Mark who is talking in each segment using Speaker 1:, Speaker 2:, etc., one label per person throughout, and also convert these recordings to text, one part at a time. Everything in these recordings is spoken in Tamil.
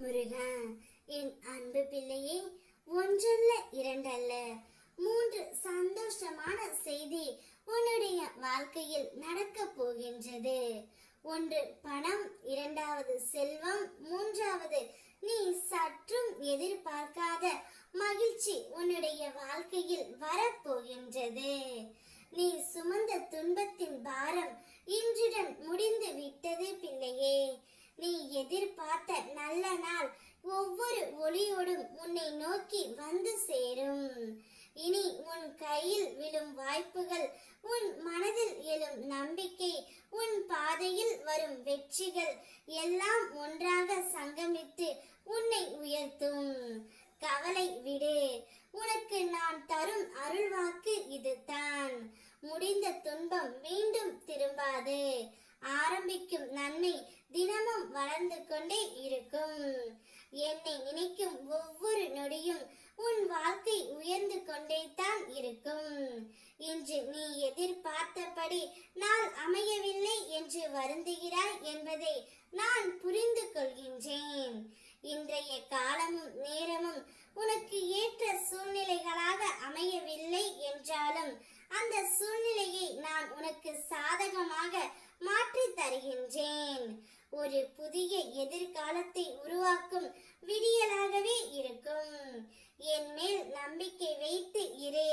Speaker 1: முருகா என் அன்பு பிள்ளையே ஒன்றல்ல இரண்டல்ல. மூன்று சந்தோஷமான செய்தி உன்னுடைய வாழ்க்கையில் நடக்க போகின்றது. ஒன்று பணம். இரண்டாவது செல்வம். மூன்றாவது நீ சற்றும் எதிர்பார்க்காத மகிழ்ச்சி உன்னுடைய வாழ்க்கையில் வரப்போகின்றது. நீ சுமந்த துன்பத்தின் பாரம் இன்றுடன் முடிந்து விட்டது பின் எதிர்பார்த்த நல்ல நாள் ஒவ்வொரு ஒளியோடும் உன்னை நோக்கி வந்து சேரும். இனி உன் கையில் விழும் வாய்ப்புகள் உன் மனதில் எழும் நம்பிக்கை உன் பாதையில் வரும் வெற்றிகள் எல்லாம் ஒன்றாக சங்கமித்து உன்னை உயர்த்தும். கவலை விடு உனக்கு நான் தரும் அருள்வாக்கு இதுதான். முடிந்த துன்பம் மீண்டும் திரும்பாது. ஆரம்ப தினமும் வளர்ந்து கொண்டே இருக்கும். என்னை நினைக்கும் ஒவ்வொரு நொடியும் உன் வாழ்க்கை உயர்ந்து கொண்டே தான் இருக்கும். இன்று நீ எதிர்பார்த்தபடி நாள் அமையவில்லை என்று வருந்துகிறாய் என்பதை நான் புரிந்து கொள்கின்றேன். இன்றைய காலமும் நேரமும் உனக்கு ஏற்ற சூழ்நிலைகளாக அமையவில்லை என்றாலும் அந்த சூழ்நிலையை நான் உனக்கு சாதகமாக மாற்றி தருகின்றேன். ஒரு புதிய எதிர்காலத்தை உருவாக்கும் விடியலாகவே இருக்கும். என் மேல் நம்பிக்கை வைத்து இரு.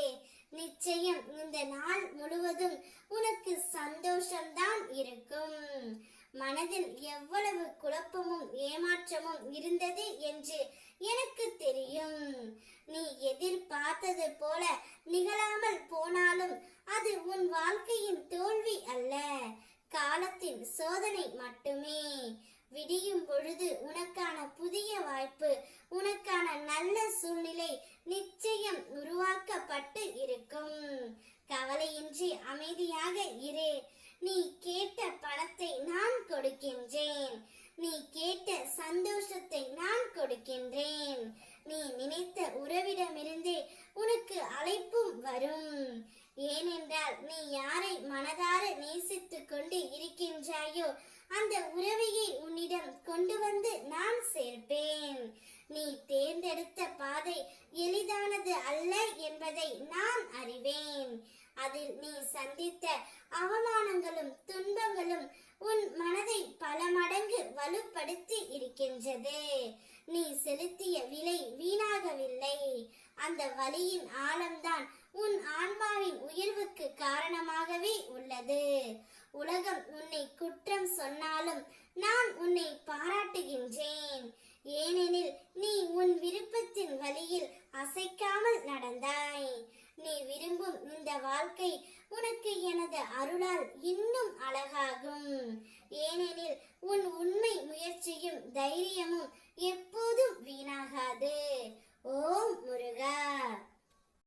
Speaker 1: நிச்சயம் இந்த நாள் முழுவதும் உனக்கு சந்தோஷம்தான் இருக்கும். மனதில் எவ்வளவு குழப்பமும் ஏமாற்றமும் இருந்தது என்று எனக்கு தெரியும். நீ எதிர்பார்த்தது போல நிகழாமல் போனாலும் அது உன் வாழ்க்கையின் தோல்வி அல்ல. காலத்தின் சோதனை மட்டுமே. விடியும் பொழுது உனக்கான புதிய வாய்ப்பு உனக்கான நல்ல சூழ்நிலை நிச்சயம் உருவாக்கப்பட்டு இருக்கும். கவலையின்றி அமைதியாக இரு. நீ கேட்ட பணத்தை நான் கொடுக்கின்றேன். நீ கேட்ட சந்தோஷத்தை நான் கொடுக்கின்றேன். நீ நினைத்த உறவிடமிருந்தே உனக்கு அழைப்பும் வரும். ஏனென்றால் நீ யாரை மனதார அந்த உறவையை உன்னிடம் கொண்டு வந்து நான் சேர்ப்பேன். நீ தேர்ந்தெடுத்த பாதை எளிதானது அல்ல என்பதை நான் அறிவேன். அதில் நீ சந்தித்த அவமானங்களும் துன்பங்களும் உன் மனதை பல மடங்கு வலுப்படுத்தி இருக்கின்றது. நீ செலுத்திய விலை வீணாகவில்லை. அந்த வலியின் ஆழம்தான் உன் ஆன்மாவின் உயர்வுக்கு காரணமாகவே உள்ளது. உலகம் உன்னை குற்றம் சொன்னாலும் நான் உன்னை பாராட்டுகின்றேன் ஏனெனில் நீ உன் விருப்பத்தின் வழியில் அசைக்காமல் நடந்தாய். நீ விரும்பும் இந்த வாழ்க்கை உனக்கு எனது அருளால் இன்னும் அழகாகும். ஏனெனில் உன் உண்மை முயற்சியும் தைரியமும் எப்போதும் வீணாகாது. ஓம் முருகா.